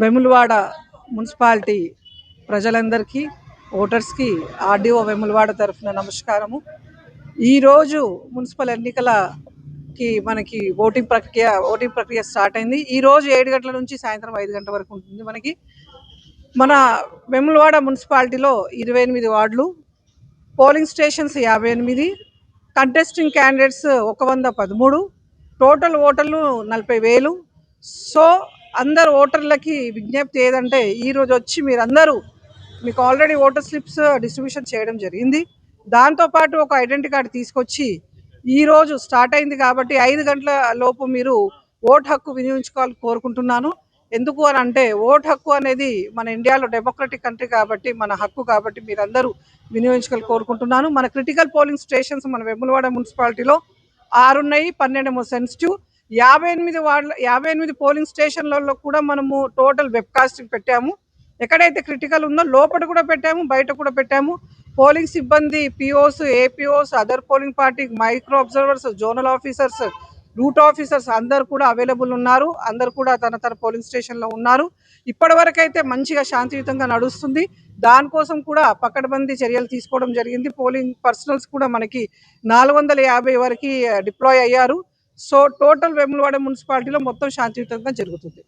Vemulawada municipality ప్రజలందరికీ ఓటర్స్కి RDO Vemulawada తరఫున నమస్కారము. ఈరోజు మున్సిపల్ ఎన్నికలకి మనకి ఓటింగ్ ప్రక్రియ ఓటింగ్ ప్రక్రియ స్టార్ట్ అయింది. ఈరోజు ఏడు గంటల నుంచి సాయంత్రం ఐదు గంటల వరకు ఉంటుంది మనకి. మన వెములవాడ మున్సిపాలిటీలో ఇరవై ఎనిమిది వార్డులు పోలింగ్ స్టేషన్స్ యాభై ఎనిమిది కంటెస్టింగ్ క్యాండిడేట్స్ ఒక వంద పదమూడు టోటల్ ఓటర్లు నలభై వేలు. సో అందరు ఓటర్లకి విజ్ఞప్తి ఏదంటే ఈరోజు వచ్చి మీరందరూ మీకు ఆల్రెడీ ఓటర్ స్లిప్స్ డిస్ట్రిబ్యూషన్ చేయడం జరిగింది. దాంతోపాటు ఒక ఐడెంటిటీ కార్డు తీసుకొచ్చి ఈరోజు స్టార్ట్ అయింది కాబట్టి ఐదు గంటల లోపు మీరు ఓటు హక్కు వినియోగించుకోవాలని కోరుకుంటున్నాను. ఎందుకు అని అంటే ఓటు హక్కు అనేది మన ఇండియాలో డెమోక్రటిక్ కంట్రీ కాబట్టి మన హక్కు కాబట్టి మీరందరూ వినియోగించుకోవాలి కోరుకుంటున్నాను. మన క్రిటికల్ పోలింగ్ స్టేషన్స్ మన వెమ్మలవాడ మున్సిపాలిటీలో ఆరున్నాయి పన్నెండేమో సెన్సిటివ్. యాభై ఎనిమిది వార్డుల యాభై ఎనిమిది పోలింగ్ స్టేషన్లలో కూడా మనము టోటల్ వెబ్కాస్టింగ్ పెట్టాము. ఎక్కడైతే క్రిటికల్ ఉందో లోపల కూడా పెట్టాము బయట కూడా పెట్టాము. పోలింగ్ సిబ్బంది POs APOs other polling party micro observers zonal officers route officers అందరు కూడా అవైలబుల్ ఉన్నారు. అందరు కూడా తన తన పోలింగ్ స్టేషన్లో ఉన్నారు. ఇప్పటి వరకు అయితే మంచిగా శాంతియుతంగా నడుస్తుంది. దానికోసం కూడా పకడ్బందీ చర్యలు తీసుకోవడం జరిగింది. పోలింగ్ పర్సనల్స్ కూడా మనకి నాలుగు వందల యాభై వరకు డిప్లాయ్ అయ్యారు. సో టోటల్ వెములవాడ మున్సిపాలిటీలో మొత్తం శాంతియుతంగా జరుగుతుంది.